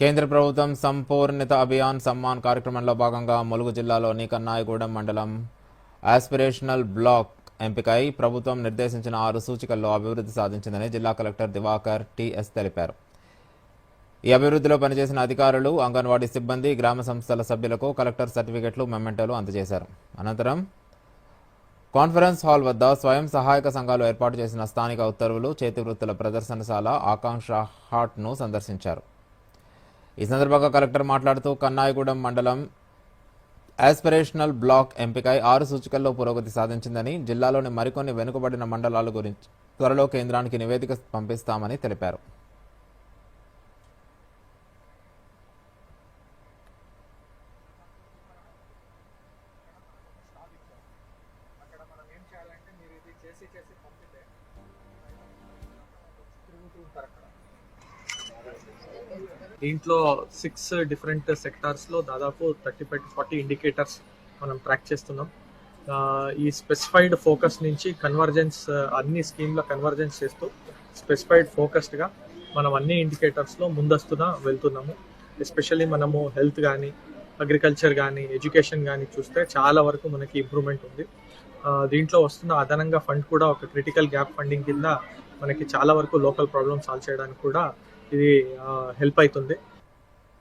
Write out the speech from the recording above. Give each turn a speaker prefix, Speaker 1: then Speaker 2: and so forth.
Speaker 1: కేంద్ర ప్రభుత్వం సంపూర్ణిత అభియాన్ సమ్మాన్ కార్యక్రమంలో భాగంగా ములుగు జిల్లాలోని కన్నాయగూడెం మండలం ఆస్పిరేషనల్ బ్లాక్ ఎంపికై ప్రభుత్వం నిర్దేశించిన ఆరు సూచికల్లో అభివృద్ధి సాధించిందని జిల్లా కలెక్టర్ దివాకర్ టిఎస్ తెలిపారు. ఈ అభివృద్ధిలో పనిచేసిన అధికారులు అంగన్వాడీ సిబ్బంది గ్రామ సంస్థల సభ్యులకు కలెక్టర్ సర్టిఫికెట్లు మెమెంటోలు అందజేశారు. అనంతరం కాన్ఫరెన్స్ హాల్ వద్ద స్వయం సహాయక సంఘాలు ఏర్పాటు చేసిన స్థానిక ఉత్తర్వులు చేతివృత్తుల ప్రదర్శనశాల ఆకాంక్ష హాట్ను సందర్శించారు. ఈ సందర్భంగా కలెక్టర్ మాట్లాడుతూ కన్నాయగూడెం మండలం ఆస్పిరేషనల్ బ్లాక్ ఎంపికై ఆరు సూచికల్లో పురోగతి సాధించిందని జిల్లాలోని మరికొన్ని వెనుకబడిన మండలాల గురించి త్వరలో కేంద్రానికి నివేదిక పంపిస్తామని తెలిపారు.
Speaker 2: చేసి చేసి పంపితే తిరుగుతూ ఉంటారు అక్కడ. దీంట్లో సిక్స్ డిఫరెంట్ సెక్టార్స్లో దాదాపు thirty five to forty indicators మనం ట్రాక్ చేస్తున్నాం. ఈ స్పెసిఫైడ్ ఫోకస్ నుంచి కన్వర్జెన్స్ అన్ని స్కీమ్ల కన్వర్జెన్స్ చేస్తూ స్పెసిఫైడ్ ఫోకస్డ్గా మనం అన్ని ఇండికేటర్స్లో ముందస్తున వెళ్తున్నాము. ఎస్పెషల్లీ మనము హెల్త్ కానీ అగ్రికల్చర్ కానీ ఎడ్యుకేషన్ కానీ చూస్తే చాలా వరకు మనకి ఇంప్రూవ్మెంట్ ఉంది. దీంట్లో వస్తున్న అదనంగా ఫండ్ కూడా ఒక క్రిటికల్ గ్యాప్ ఫండింగ్ కింద మనకి చాలా వరకు లోకల్ ప్రాబ్లమ్ సాల్వ్ చేయడానికి కూడా ఇది హెల్ప్ అవుతుంది.